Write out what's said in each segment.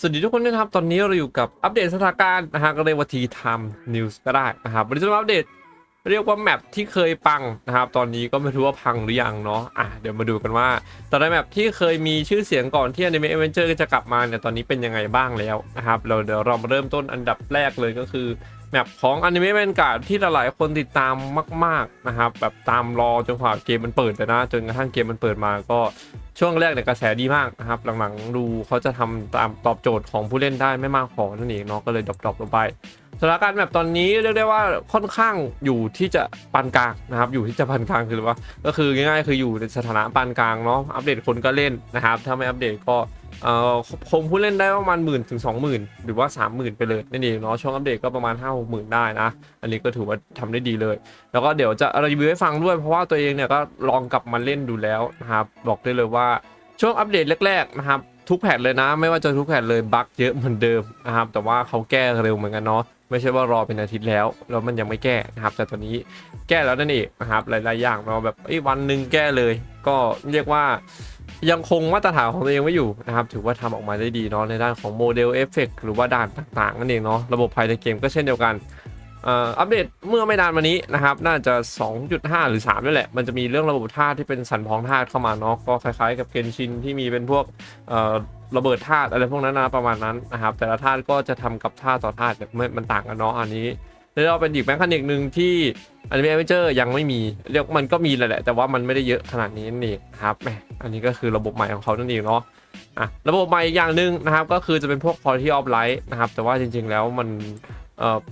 สวัสดีทุกคนนะครับ ตอนนี้เราอยู่กับอัปเดตสถานการณ์นะฮะก็เรียกว่าทีทม์นิวส์ก็ได้นะครับวันนี้จะมาอัปเดตเรียกว่าแมปที่เคยปังนะครับ ตอนนี้ก็ไม่รู้ว่าพังหรือยังเนาะอะเดี๋ยวมาดูกันว่า ตอนในแมปที่เคยมีชื่อเสียงก่อนที่อนิเมะเอเวนเจอร์จะกลับมาเนี่ยตอนนี้เป็นยังไงบ้างแล้วนะครับ เราเดี๋ยวเรามาเริ่มต้นอันดับแรกเลยก็คือ แมปของ Anime v a n g u a r d ที่หลายๆ คนติดตามมาก ๆ นะครับ แบบตามรอจนกว่าเกมมันเปิดนะ จนกระทั่งเกมมันเปิดมาก็ช่วงแรกเนี่ยกระแสดีมากนะครับ หลัง ๆ ดูเขาจะทำตามตอบโจทย์ของผู้เล่นได้ไม่มากพอนั่นเองเนาะก็เลยดรอปๆลงไป สถานการณ์แบบตอนนี้เรียกได้ว่าค่อนข้างอยู่ที่จะปานกลางนะครับ อยู่ที่จะปานกลางคือว่า ก็คือง่ายๆ คืออยู่ในสถานะปานกลางเนาะอัปเดตคนก็เล่นนะครับ ถ้าไม่อัปเดตก็เอ่อคงผู้เล่นได้ประมาณหมื่นถึงสองหมื่นหรือว่าสามหมื่นไปเลยนั่นเองเนาะช่วงอัปเดตก็ประมาณห้าหกหมื่นได้นะ อันนี้ก็ถือว่าทำได้ดีเลย แล้วก็เดี๋ยวจะรีวิวให้ฟังด้วยเพราะว่าตัวเองเนี่ยก็ลองกลับมาเล่นดูแล้วนะครับบอกได้เลยว่าช่วงอัปเดตแรกๆนะครับทุกแพทเลยนะ ไม่ว่าจะทุกแพทเลยบั๊กเยอะเหมือนเดิมนะครับแต่ว่าเขาแก้เร็วเหมือนกันเนาะ ไม่ใช่ว่ารอเป็นอาทิตย์แล้วแล้วมันยังไม่แก้นะครับแต่ตอนนี้แก้แล้วนั่นเองนะครับหลาย ๆ อย่างเราแบบวันหนึ่งแก้เลย ก็เรียกว่ายังคงมาตรฐานของตัวเองไว้อยู่นะครับ ถือว่าทำออกมาได้ดีเนาะในด้านของโมเดลเอฟเฟกหรือว่าด่านต่าง ๆ นั่นเองเนาะระบบภายในเกมก็เช่นเดียวกัน อัปเดตเมื่อไม่นานมานี้นะครับ น่าจะ 2.5 หรือ3นี่แหละ มันจะมีเรื่องระบบธาตุที่เป็นสันพองธาตุเข้ามาเนาะก็คล้ายๆกับเกนชินที่มีเป็นพวกระเบิดธาตุอะไรพวกนั้นนะประมาณนั้นนะครับ แต่ละธาตุก็จะทำกับธาตุต่อธาตุเนี่ยไม่มันต่างกันเนาะอันนี้แล้วเราเป็นอีกแมคานิกหนึ่งที่อันนี้ไม่เจอยังไม่มีเรียกมันก็มีแหละ แต่ว่ามันไม่ได้เยอะขนาดนี้นั่นเองครับแหมอันนี้ก็คือระบบใหม่ของเขานั่นเองเนาะอะระบบใหม่อีกอย่างหนึ่งนะครับ ก็คือจะเป็นพวก quality of light นะครับ แต่ว่าจริง ๆ แล้วมัน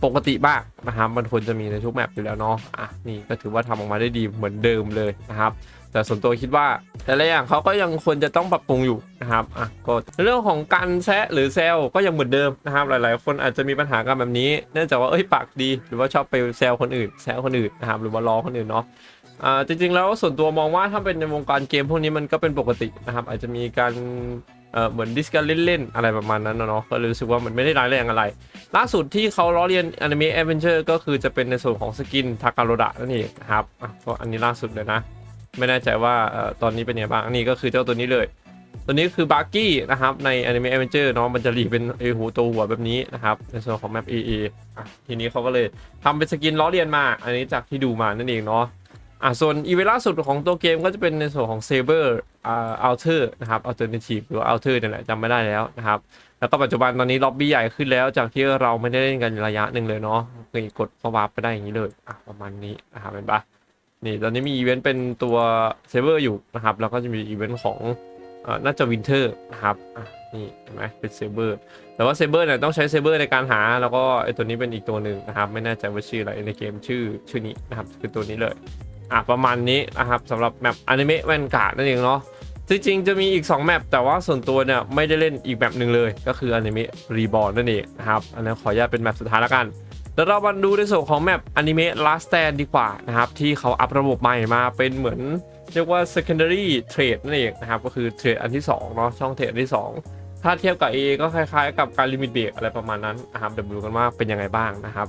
ปกติบ้างนะครับมันควรจะมีในทุกแมปอยู่แล้วเนาะอะนี่ก็ถือว่าทำออกมาได้ดีเหมือนเดิมเลยนะครับ แต่ส่วนตัวคิดว่าแต่ละอย่างเขาก็ยังควรจะต้องปรับปรุงอยู่นะครับอะก็เรื่องของการแซะหรือแซวก็ยังเหมือนเดิมนะครับ หลาย ๆ คนอาจจะมีปัญหากันแบบนี้ เนื่องจากว่าเอ้ยปากดีหรือว่าชอบไปแซวคนอื่นแซวคนอื่นนะครับหรือว่าล้อคนอื่นเนาะอ่าจริงๆแล้วส่วนตัวมองว่าถ้าเป็นในวงการเกมพวกนี้มันก็เป็นปกตินะครับอาจจะมีการ เออเหมือนดิสกันเล่นๆอะไรประมาณนั้นเนาะก็รู้สึกว่ามันไม่ได้ร้ายแรงอะไร ล่าสุดที่เขาล้อเลียนอนิเมะแอดเวนเจอร์ก็คือจะเป็นในส่วนของสกินทาการโรดะนั่นเองนะครับก็อันนี้ล่าสุดเลยนะ ไม่แน่ใจว่าอตอนนี้เป็นยังไงบ้างนี่ก็คือเจ้าตัวนี้เลย ตัวนี้คือบาร์กี้นะครับใน Anime Adventure เนาะมันจะหลีเป็นไอหูตัวหัวแบบนี้นะครับในส่วนของแมป AA อะทีนี้เขาก็เลยทำเป็นสกินล้อเลียนมา อันนี้จากที่ดูมานั่นเองเนาะ อะส่วนอีเวนต์ล่าสุดของตัวเกมก็จะเป็นในส่วนของ Saber อ่า Alter นะครับ Alternative หรือว่า Alter นี่แหละจำไม่ได้แล้วนะครับ แล้วก็ปัจจุบันตอนนี้ล็อบบี้ใหญ่ขึ้นแล้ว จากที่เราไม่ได้เล่นกันระยะหนึ่งเลยเนาะเคยกดเข้าวาร์ปไปได้อย่างนี้เลยอะประมาณนี้นะครับเห็นปะนี่ตอนนี้มีอีเวนต์เป็นตัวเซเวอร์อยู่นะครับ แล้วก็จะมีอีเวนต์ของอ่อน่าจะวินเทอร์นะครับอะนี่เห็นไหมเป็นเซเบอร์แต่ว่าเซเบอร์เนี่ยต้องใช้เซเบอร์ในการหา แล้วก็ไอตัวนี้เป็นอีกตัวหนึ่งนะครับ ไม่แน่ใจว่าชื่ออะไรในเกมชื่อชื่อนี้นะครับคือตัวนี้เลย อะประมาณนี้นะครับสำหรับแมปอนิเมะแวนการ์ดนั่นเองเนาะจริงๆจะมีอีก 2 แมปแต่ว่าส่วนตัวเนี่ยไม่ได้เล่นอีกแมปหนึ่งเลย ก็คืออนิเมะรีบอ r นั่นเองนะครับอันนั้นขออนุญาตเป็นแมปสุดท้ายแล้วกันแล้วเรามาดูในส่วนของแมปอนิเมะ Last Stand ดีกว่านะครับที่เขาอัพระบบใหม่มาเป็นเหมือนเรียกว่า secondary trade นั่นเองนะครับก็คือเทรดอันที่2เนาะช่องเทรดอันที่ 2 ถ้าเทียบกับ A ก็คล้ายๆ กับการลิมิตเบรกอะไรประมาณนั้นนะครับเดี๋ยวมาดูกันว่าเป็นยังไงบ้างนะครับ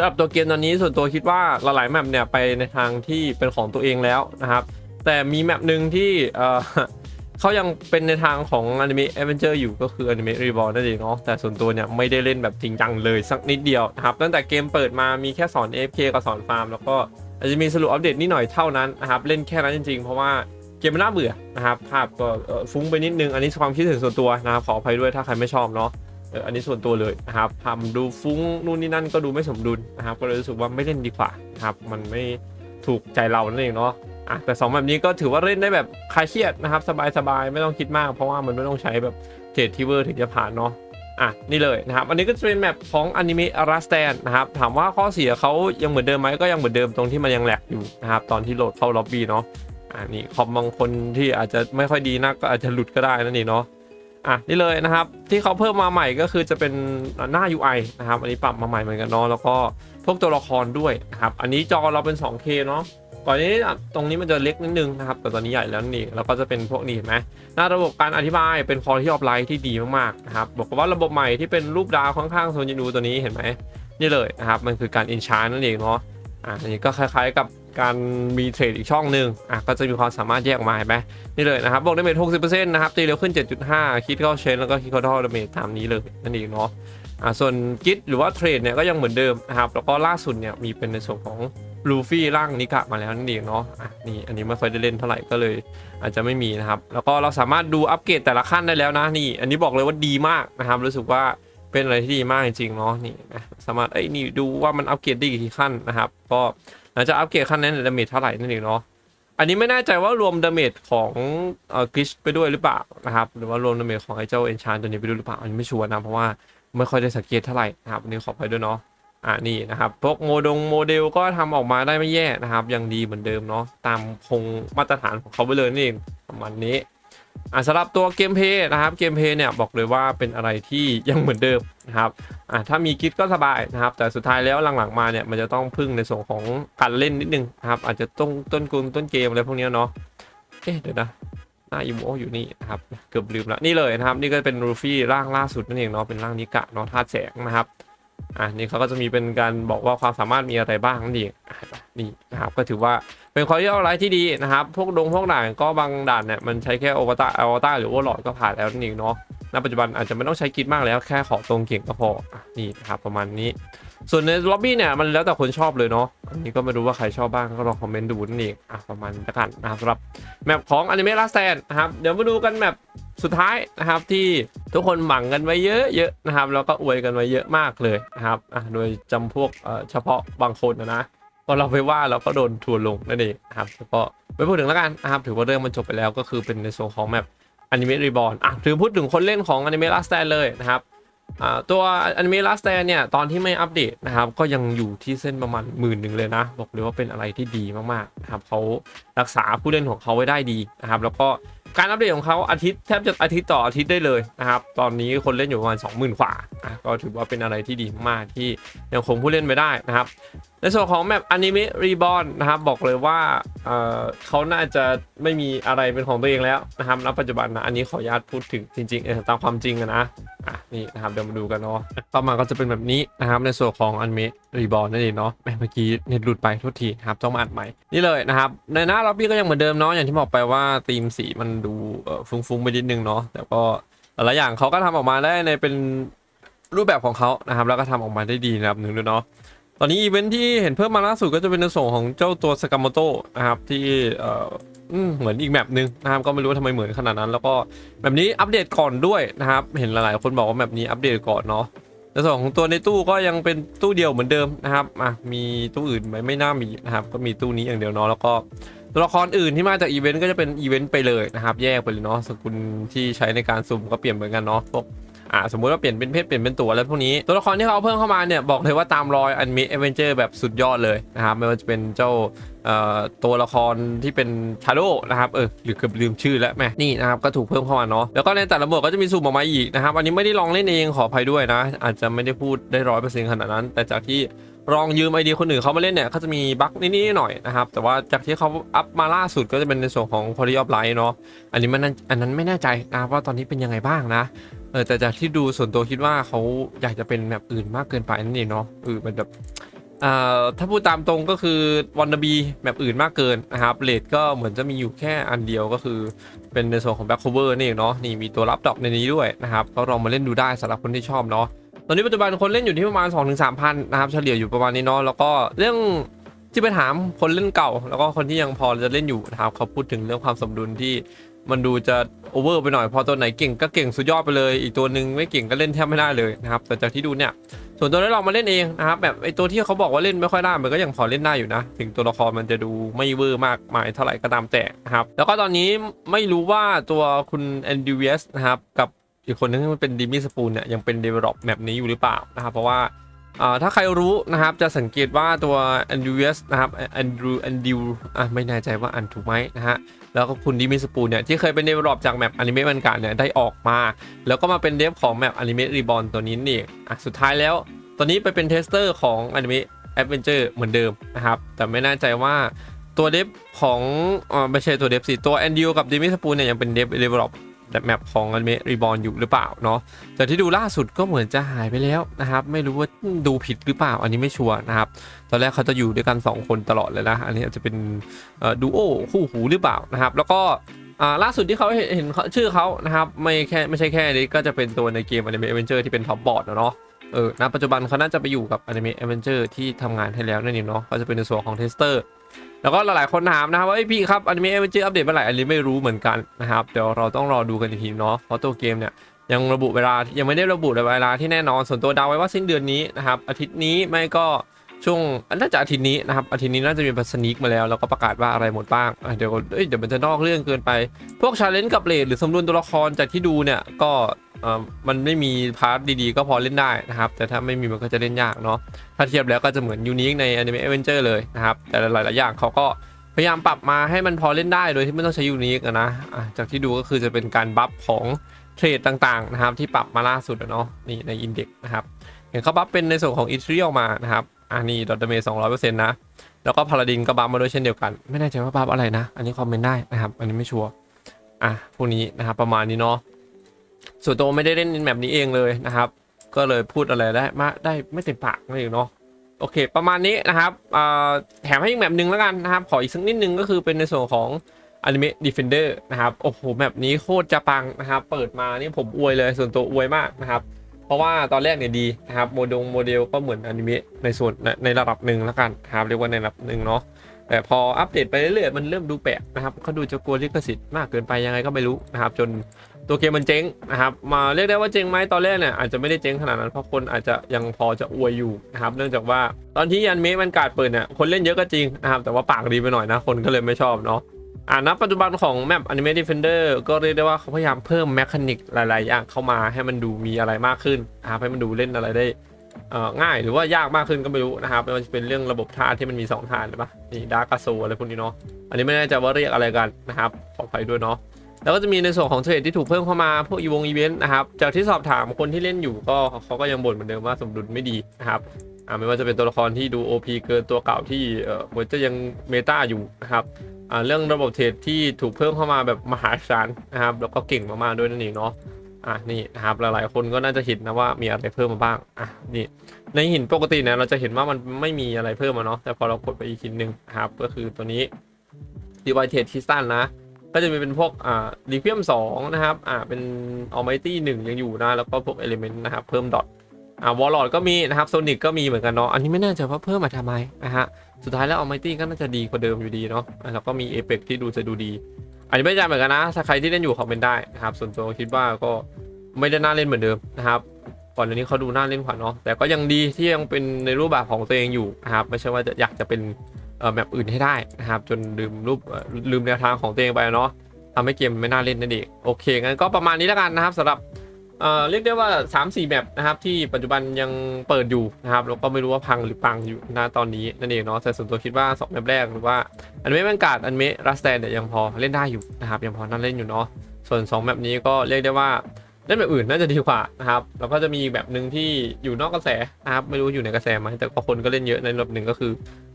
สำหรับตัวเกมตอนนี้ส่วนตัวคิดว่าหลายๆแมปเนี่ยไปในทางที่เป็นของตัวเองแล้วนะครับ แต่มีแมปหนึ่งที่เอ่อเขายังเป็นในทางของ Anime Adventure อยู่ก็คือ Anime Reborn นั่นเองเนาะแต่ส่วนตัวเนี่ยไม่ได้เล่นแบบจริงจังเลยสักนิดเดียวนะครับ ตั้งแต่เกมเปิดมามีแค่สอน AFK กับสอนฟาร์ม แล้วก็อาจจะมีสรุปอัปเดตนิดหน่อยเท่านั้นนะครับ เล่นแค่นั้นจริงๆ เพราะว่าเกมมันน่าเบื่อนะครับภาพก็ฟุ้งไปนิดนึงอันนี้ความคิดเห็นส่วนตัวนะครับขออภัยด้วยถ้าใครไม่ชอบเนาะ อันนี้ส่วนตัวเลยนะครับทำดูฟุ้งนู่นนี่นั่นก็ดูไม่สมดุลนะครับ ก็เลยรู้สึกว่าไม่เล่นดีกว่านะครับ มันไม่ถูกใจเรานั่นเองเนาะอะแต่สองแบบนี้ก็ถือว่าเล่นได้แบบคลายเครียดนะครับ สบายๆ ไม่ต้องคิดมาก เพราะว่ามันไม่ต้องใช้แบบเทรดทิเวอร์ถึงจะผ่านเนาะอะนี่เลยนะครับ อันนี้ก็จะเป็นแมปของอนิเมะอาราสแตนนะครับ ถามว่าข้อเสียเขายังเหมือนเดิมไหมก็ยังเหมือนเดิมตรงที่มันยังแหลกอยู่นะครับ ตอนที่โหลดเข้าล็อบบี้เนาะอ่านี่คอมบางคนที่อาจจะไม่ค่อยดีนักก็อาจจะหลุดก็ได้นั่นเองเนาะ อะนี่เลยนะครับที่เขาเพิ่มมาใหม่ก็คือจะเป็นหน้า UI นะครับอันนี้ปรับมาใหม่เหมือนกันเนาะแล้วก็พวกตัวละครด้วยนะครับอันนี้จอเราเป็น 2K เนาะก่อนนี้ตรงนี้มันจะเล็กนิดนึงนะครับแต่ตอนนี้ใหญ่แล้วนี่แล้วก็จะเป็นพวกนี้เห็นไหมหน้าระบบการอธิบายเป็น quality of life ที่ดีมากๆนะครับบอกว่าระบบใหม่ที่เป็นรูปดาวข้างๆโซนยูนูตัวนี้เห็นไหมนี่เลยนะครับมันคือการ enchant นั่นเองเนาะ อะอันนี้ก็คล้ายๆกับการมีเทรดอีกช่องหนึ่งอะก็จะมีความสามารถแยกออกมาเห็นไหมนี่เลยนะครับบอกดาเมจ60%นต์นะครับตีเร็วขึ้น 7.5 คิดเข้าเชนแล้วก็คิดเข้าท่อดาเมจตามนี้เลยนั่นเองเนาะอ่าส่วนกิทหรือว่าเทรดเนี่ยก็ยังเหมือนเดิมนะครับแล้วก็ล่าสุดเนี่ยมีเป็นในส่วนของลูฟี่ร่างนิกะมาแล้วนั่นเองเนาะอะนี่อันนี้ไม่ค่อยได้เล่นเท่าไหร่ก็เลย อาจจะไม่มีนะครับแล้วก็เราสามารถดูอัปเกรดแต่ละขั้นได้แล้วนะนี่ อันนี้บอกเลยว่าดีมากนะครับรู้สึกว่า เป็นอะไรที่ดีมากจริงๆเนาะนี่นะสามารถไอ้ยนี่ดูว่ามันอัปเกรดได้กี่ขั้นนะครับ ก็หลังจากอัปเกรดขั้นนั้นดาเมจเท่าไหร่นั่นเองเนาะอันนี้ไม่แน่ใจว่ารวมดาเมจของเอ่อกริชไปด้วยหรือเปล่านะครับหรือว่ารวมดาเมจของไอ้เจ้าเอนชานตัวนี้ไปด้วยหรือเปล่าอันนี้ไม่ชัวร์นะเพราะว่าไม่ค่อยได้สังเกตเท่าไหร่นะครับอันนี้ขอไปด้วยเนาะอ่านี่นะครับพวกโมดงโมเดลก็ทำออกมาได้ไม่แย่นะครับยังดีเหมือนเดิมเนาะตามคงมาตรฐานของเขาไปเลยนี่ประมาณนี้ อ่าสำหรับตัวเกมเพย์นะครับเกมเพย์เนี่ยบอกเลยว่าเป็นอะไรที่ยังเหมือนเดิมนะครับอ่าถ้ามีกิทก็สบายนะครับ แต่สุดท้ายแล้วหลังๆมาเนี่ยมันจะต้องพึ่งในส่วนของการเล่นนิดนึงนะครับอาจจะต้องต้นกุนต้นเกมอะไรพวกเนี้ยเนาะเอ๊ะเดี๋ยวนะหน้าอีโมอยู่นี่นะครับเกือบลืมละนี่เลยนะครับ นี่ก็เป็นรูฟี่ร่างล่าสุดนั่นเองเนาะเป็นร่างนิกะเนาะธาตุแสงนะครับ อะนี่เขาก็จะมีเป็นการบอกว่าความสามารถมีอะไรบ้างนั่นเองนี่นะครับก็ถือว่าเป็นคอยที่เอาไรที่ดีนะครับ พวกดงพวกด่านก็บางด่านเนี่ยมันใช้แค่โอวตารอวตารหรือโอหลอดก็ผ่านแล้วนั่นเองเนาะณปัจจุบันอาจจะไม่ต้องใช้กิจมากแล้วแค่ขอตรงเก่งก็พออะนี่นะครับประมาณนี้ ส่วนในล็อบบี้เนี่ยมันแล้วแต่คนชอบเลยเนาะอันนี้ก็ไม่รู้ว่าใครชอบบ้างก็ลองคอมเมนต์ดูนั่นเองอะประมาณนี้ละกันนะครับสำหรับแมปของอนิเมะลาสแตนนะครับเดี๋ยวมาดูกันแมป สุดท้ายนะครับที่ทุกคนหมั่งกันไว้เยอะๆนะครับแล้วก็อวยกันไว้เยอะมากเลยนะครับโดยจำพวกเฉพาะบางคนนะนะพอเราไปว่าเราก็โดนทัวร์ลงนั่นเองนะครับแล้วก็ไม่พูดถึงแล้วกันนะครับถือว่าเรื่องมันจบไปแล้วก็คือเป็นในส่วนของแมปอนิเมะรีบอลอะถือพูดถึงคนเล่นของอนิเมะลาสแตนเลยนะครับตัวอนิเมะลาสแตนเนี่ยตอนที่ไม่อัปเดตนะครับก็ยังอยู่ที่เส้นประมาณหมื่นหนึ่งเลยนะ บอกเลยว่าเป็นอะไรที่ดีมากๆนะครับเขารักษาผู้เล่นของเขาไว้ได้ดีนะครับแล้วก็ การอัปเดตของเขาอาทิตย์แทบจะอาทิตย์ต่ออาทิตย์ได้เลยนะครับ ตอนนี้คนเล่นอยู่ประมาณ20,000กว่าก็ถือว่าเป็นอะไรที่ดีมากที่ยังคงผู้เล่นไปได้นะครับในส่วนของแมปอนิเมะรีบอ n นะครับบอกเลยว่าเเขาน่าจะไม่มีอะไรเป็นของตัวเองแล้วนะครับณปัจจุบันนะอันนี้ขออนุญาตพูดถึงจริงๆเออตามความจริงอะนะอะนี่นะครับเดี๋ยวมาดูกันเนาะต่อมาก็จะเป็นแบบนี้นะครับในส่วนของอนิเมะรีบอ n นั่นเองเนาะแม่เมื่อกี้เน็ตหลุดไปโทษทีนะครับต้องมาอัดใหม่นี่เลยนะครับในหน้าล็อบบี้ก็ยังเหมือนเดิมเนาะอย่างที่บอกไปว่าธีมสีมันดูฟุ้งๆไปนิดนึงเนาะแต่ก็แต่ละอย่างเขาก็ทำออกมาได้ในเป็นรูปแบบของเขานะครับแล้วก็ทำออกมาได้ดีนะครับหนึ่งด้วยเนาะ ตอนนี้อีเวนท์ที่เห็นเพิ่มมาล่าสุดก็จะเป็นในส่วนของเจ้าตัวสกามโตนะครับที่เอ่อเหมือนอีกแมปหนึ่งนะครับก็ไม่รู้ว่าทำไมเหมือนขนาดนั้น แล้วก็แบบนี้อัปเดตก่อนด้วยนะครับ เห็นหลายๆ คนบอกว่าแบบนี้อัปเดตก่อนเนาะในส่วนของตัวในตู้ก็ยังเป็นตู้เดียวเหมือนเดิมนะครับอะมีตู้อื่นไหมไม่น่ามีนะครับก็มีตู้นี้อย่างเดียวเนาะแล้วก็ตัวละครอื่นที่มาจากอีเวนต์ก็จะเป็นอีเวนต์ไปเลยนะครับ แยกไปเลยเนาะสกุลที่ใช้ในการสุ่มก็เปลี่ยนเหมือนกันเนาะพวก อ่าสมมุติว่าเปลี่ยนเป็นเพศเปลี่ยนเป็นตัวอะไรพวกนี้ตัวละครที่เขาเอาเพิ่มเข้ามาเนี่ยบอกเลยว่าตามรอยอันมะเอเวนเจอร์แบบสุดยอดเลยนะครับไม่ว่าจะเป็นเจ้าตัวละครที่เป็นชาโดนะครับเออหรือเกือบลืมชื่อแล้วแม่นี่นะครับก็ถูกเพิ่มเข้ามาเนาะแล้วก็ในแต่ละหมวดก็จะมีสุ่มออกมาอีกนะครับอันนี้ไม่ได้ลองเล่นเองขออภัยด้วยนะ อาจจะไม่ได้พูดได้ร้อยเปอร์เซ็นต์ขนาดนั้น แต่จากที่ลองยืมไอเดียคนอื่นเขามาเล่นเนี่ยเขาจะมีบั๊กนิดๆหน่อยนะครับ แต่ว่าจากที่เขาอัพมาล่าสุดก็จะเป็นในส่วนของ quality of life เนาะอันนี้มันอันนั้นไม่แน่ใจนะว่าตอนนี้เป็นยังไงบ้างนะ เออแต่จากที่ดูส่วนตัวคิดว่าเขาอยากจะเป็นแบบอื่นมากเกินไปนั่นเองเนาะเออมันแบบอ่าถ้าพูดตามตรงก็คือวันนบีแบบอื่นมากเกินนะครับเลดก็เหมือนจะมีอยู่แค่อันเดียวก็คือเป็นในส่วนของแบ็คโคเวอร์นี่เองเนาะนี่มีตัวรับดอกในนี้ด้วยนะครับก็ลองมาเล่นดูได้สำหรับคนที่ชอบเนาะตอนนี้ปัจจุบันคนเล่นอยู่ที่ประมาณ 2-3พันนะครับเฉลี่ยอยู่ประมาณนี้เนาะแล้วก็เรื่องที่ไปถามคนเล่นเก่า แล้วก็คนที่ยังพอจะเล่นอยู่นะครับเขาพูดถึงเรื่องความสมดุลที่ มันดูจะโอเวอร์ไปหน่อยพอตัวไหนเก่งก็เก่งสุดยอดไปเลย อีกตัวหนึ่งไม่เก่งก็เล่นแทบไม่ได้เลยนะครับแต่จากที่ดูเนี่ยส่วนตัวที่เรามาเล่นเองนะครับแบบไอตัวที่เขาบอกว่าเล่นไม่ค่อยได้มันก็ยังพอเล่นได้อยู่นะ ถึงตัวละครมันจะดูไม่เวอร์มากมายเท่าไหร่ก็ตามแต่นะครับแล้วก็ตอนนี้ไม่รู้ว่าตัวคุณแอนดิวสนะครับกับอีกคนนึงที่มันเป็นดิมี่สปูนเนี่ยยังเป็น develop แบบนี้อยู่หรือเปล่านะครับเพราะว่าอ่าถ้าใครรู้นะครับจะสังเกตว่าตัว a n d r e w s นะครับ Andrew Andrew อะไม่แน่ใจว่าอ่านถูกไหมนะฮะ แล้วก็คุณดิมิสปูเนี่ยที่เคยเป็นเดเวลลอปจากแมปอนิเมะมันการเนี่ยได้ออกมา แล้วก็มาเป็นเดฟของแมปอนิเมะรีบอลตัวนี้นี่อะสุดท้ายแล้ว ตอนนี้ไปเป็นเทสเตอร์ของอนิเมะแอดเวนเจอร์เหมือนเดิมนะครับ แต่ไม่แน่ใจว่าตัวเดฟของเอ่อไม่ใช่ตัวเดฟสิตัวแอนดิวกับดิมิสปูเนี่ยยังเป็นเดฟเดเวลลอป แต่แมปของอนิเมะรีบอลอยู่หรือเปล่าเนาะแต่ที่ดูล่าสุดก็เหมือนจะหายไปแล้วนะครับ ไม่รู้ว่าดูผิดหรือเปล่า อันนี้ไม่ชัวร์นะครับ ตอนแรกเขาจะอยู่ด้วยกัน 2 คนตลอดเลยนะ อันนี้อาจจะเป็นดูโอคู่หูหรือเปล่านะครับ แล้วก็ล่าสุดที่เขาเห็นชื่อเขานะครับ ไม่แค่ไม่ใช่แค่นี้ก็จะเป็นตัวในเกม Anime Adventure ที่เป็นท็อปบอร์ดเนาะเออณปัจจุบันเขาน่าจะไปอยู่กับ Anime Adventure ที่ทำงานให้แล้วนั่นเองเนาะเขาจะเป็นในส่วนของเทสเตอร์ แล้วก็หลายๆคนถามนะครับว่าเอ้ยพี่ครับ Anime Adventure อัปเดตเมื่อไหร่อันนี้ไม่รู้เหมือนกันนะครับเดี๋ยวเราต้องรอดูกันอีกทีเนาะเพราะตัวเกมเนี่ยยังระบุเวลายังไม่ได้ระบุเวลาที่แน่นอนส่วนตัวดาวไว้ว่าสิ้นเดือนนี้นะครับอาทิตย์นี้ไม่ก็ช่วงน่าจะอาทิตย์นี้นะครับอาทิตย์นี้น่าจะมีพัสนิกมาแล้วแล้วก็ประกาศว่าอะไรหมดบ้างเดี๋ยวเดี๋ยวมันจะนอกเรื่องเกินไป พวกชาเลนจ์กับเลดหรือสมดุลตัวละครจากที่ดูเนี่ยก็ มันไม่มีพาร์ทดีๆ ก็พอเล่นได้นะครับ แต่ถ้าไม่มีมันก็จะเล่นยากเนาะถ้าเทียบแล้วก็จะเหมือนยูนิคใน Anime Adventure เลยนะครับ แต่หลายๆอย่างเขาก็พยายามปรับมาให้มันพอเล่นได้โดยที่ไม่ต้องใช้ยูนิคอะนะะจากที่ดูก็คือจะเป็นการบัฟของเทรดต่างๆนะครับที่ปรับมาล่าสุดเนาะนี่ในอินเด็กนะครับเห็นเขาบัฟเป็นในส่วนของอีทรีออกมานะครับอันนี้ดอทเมย์สองร้อยเปอร์เซ็นต์นะแล้วก็พาราดินก็บัฟมาด้วยเช่นเดียวกัน ไม่แน่ใจว่าบัฟอะไรนะ อันนี้คอมเมนต์ได้นะครับ อันนี้ไม่ชัวร์อะพวกนี้นะครับประมาณนี้เนาะ ส่วนตัวไม่ได้เล่นแบบนี้เองเลยนะครับ ก็เลยพูดอะไรได้มาได้ไม่เต็มปากนั่นเองเนาะโอเค ประมาณนี้นะครับอ่าแถมให้อีกแบบหนึ่งแล้วกันนะครับ ขออีกสักนิดนึงก็คือเป็นในส่วนของ Anime Defender นะครับ โอ้โหแบบนี้โคตรจะปังนะครับ เปิดมานี่ผมอวยเลยส่วนตัวอวยมากนะครับ เพราะว่าตอนแรกเนี่ยดีนะครับ โมดงโมเดลก็เหมือนอนิเมะในส่วนในระดับหนึ่งแล้วกันครับเรียกว่าในระดับหนึ่งเนาะ แต่พออัปเดตไปเรื่อยๆมันเริ่มดูแปลกนะครับเขาดูจะกลัวลิขสิทธิ์มากเกินไปยังไงก็ไม่รู้นะครับ จนตัวเกมมันเจ๊งนะครับ มาเรียกได้ว่าเจ๊งไหมตอนแรกเนี่ยอาจจะไม่ได้เจ๊งขนาดนั้นเพราะคนอาจจะยังพอจะอวยอยู่นะครับ เนื่องจากว่าตอนที่ยันเมะมันกาดเปิดเนี่ยคนเล่นเยอะก็จริงนะครับ แต่ว่าปากดีไปหน่อยนะคนก็เลยไม่ชอบเนาะอ่าณปัจจุบันของแมป Anime Defender ก็เรียกได้ว่าเขาพยายามเพิ่มแมคานิกหลาย ๆ อย่างเข้ามาให้มันดูมีอะไรมากขึ้นนะครับให้มันดูเล่นอะไรได้ ง่ายหรือว่ายากมากขึ้นก็ไม่รู้นะครับม่ว่าจะเป็นเรื่องระบบท่าที่มันมี2ท่าหรือปะนี่ดาร์กโซอะไรพวกนี้เนาะอันนี้ไม่แน่ใจว่าเรียกอะไรกันนะครับขออภัยด้วยเนาะแล้วก็จะมีในส่วนของเทรดที่ถูกเพิ่มเข้ามาพวกอีวงอีเวนต์นะครับจากที่สอบถามคนที่เล่นอยู่ก็เขาก็ยังบ่นเหมือนเดิมว่าสมดุลไม่ดีนะครับอ่าไม่ว่าจะเป็นตัวละครที่ดู OP เกินตัวเก่าที่เอ่อเหมือนจะยังเมตาอยู่นะครับอ่าเรื่องระบบเทรดที่ถูกเพิ่มเข้ามาแบบมหาศาลนะครับแล้วก็เก่งมากๆด้วยนั่นเองเนาะ อะนี่นะครับหลายๆ คนก็น่าจะเห็นนะว่ามีอะไรเพิ่มมาบ้างอะนี่ในหินปกติเนี่ยเราจะเห็นว่ามันไม่มีอะไรเพิ่มมาเนาะแต่พอเรากดไปอีกหินหนึ่งครับก็คือตัวนี้ดีไวเทรดคิสตันนะ ก็จะมีเป็นพวกอ่าลิเฟียมสองนะครับอ่าเป็นออ m มตี้หนึ่งยังอยู่นะ แล้วก็พวกเอลิเมนต์นะครับเพิ่มดอทอ่าวอลลอดก็มีนะครับโซนิกก็มีเหมือนกันเนาะอันนี้ไม่แน่ใจว่าเพิ่มมาทำไมนะฮะสุดท้ายแล้ว Almighty ก็น่าจะดีกว่าเดิมอยู่ดีเนาะแล้วก็มี a p e x ที่ดูจะดูดี อาจจะไม่แน่ใจเหมือนกันนะถ้าใครที่เล่นอยู่คอมเมนต์ได้นะครับ ส่วนตัวคิดว่าก็ไม่ได้น่าเล่นเหมือนเดิมนะครับก่อนอันนี้เขาดูน่าเล่นกว่าเนาะแต่ก็ยังดีที่ยังเป็นในรูปแบบของตัวเองอยู่นะครับไม่ใช่ว่าจะอยากจะเป็นเอ่อแมปอื่นให้ได้นะครับ จนลืมรูปลืมแนวทางของตัวเองไปเนาะทำให้เกมไม่น่าเล่นนั่นเองโอเคงั้นก็ประมาณนี้แล้วกันนะครับสำหรับ เอ่อเรียกได้ว่า 3 4 แมปนะครับที่ปัจจุบันยังเปิดอยู่นะครับแล้วก็ไม่รู้ว่าพังหรือปังอยู่นะตอนนี้นั่นเองเนาะแต่ส่วนตัวคิดว่า 2 แมปแรกหรือว่าอันเมะแมนกาดอันเมะรัสแตนเนี่ยยังพอเล่นได้อยู่นะครับยังพอนั่นเล่นอยู่เนาะส่วน 2 แมปนี้ก็เรียกได้ว่าเล่นแบบอื่นน่าจะดีกว่านะครับแล้วก็จะมีแบบหนึ่งที่อยู่นอกกระแสนะครับไม่รู้อยู่ในกระแสไหมแต่ก็คนก็เล่นเยอะในระดับหนึ่งก็คือ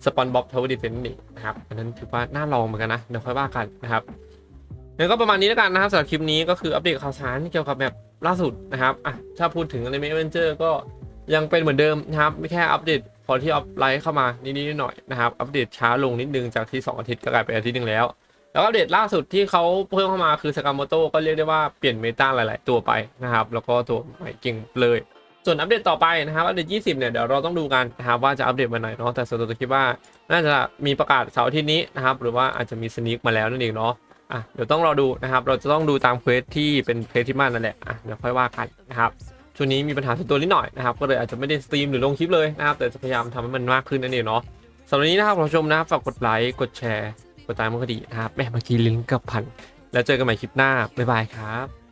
สปอนบ๊อบทวเวอร์ดิเฟนนี่นะครับอันนั้นถือว่าน่าลองเหมือนกันนะเดี๋ยวค่อยว่ากันนะครับ งั้นก็ประมาณนี้แล้วกันนะครับสำหรับคลิปนี้ก็คืออัปเดตข่าวสารเกี่ยวกับแบบล่าสุดนะครับอะถ้าพูดถึง Anime Adventure ก็ยังเป็นเหมือนเดิมนะครับ ไม่แค่อัปเดตพอที่อัพไลท์เข้ามานิดๆหน่อยๆนะครับ อัปเดตช้าลงนิดนึงจากที่ 2 อาทิตย์ก็กลายเป็นอาทิตย์หนึงแล้ว แล้วก็อัปเดตล่าสุดที่เขาเพิ่มเข้ามาคือสกามโมโตก็เรียกได้ว่าเปลี่ยนเมตาหลาย ๆ ตัวไปนะครับ แล้วก็ตัวใหม่เก่งเลยส่วนอัปเดตต่อไปนะครับอัปเดต 20 เนี่ยเดี๋ยวเราต้องดูกันนะครับว่าจะอัปเดตวันไหนเนาะแต่ส่วนตัวคิดว่า น่าจะมีประกาศเสาร์อาทิตย์นี้นะครับหรือว่าอาจจะมีสนิกมาแล้วนั่นเองเนาะ อะเดี๋ยวต้องรอดูนะครับ เราจะต้องดูตามเควสที่เป็นเควสที่มานนั่นแหละอะเดี๋ยวค่อยว่ากันนะครับช่วงนี้มีปัญหาส่วนตัวนิดหน่อยนะครับก็เลยอาจจะไม่ได้สตรีมหรือลงคลิปเลยนะครับแต่จะพยายามทำให้มันมากขึ้นนั่นเองเนาะสำหรับวันนี้นะครับผู้ชมนะฝากกดไลค์กดแชร์ กดตามมันก็ดีนะครับแม่เมื่อกี้ลิงก์กับพัน แล้วเจอกันใหม่คลิปหน้าบ๊ายบายครับ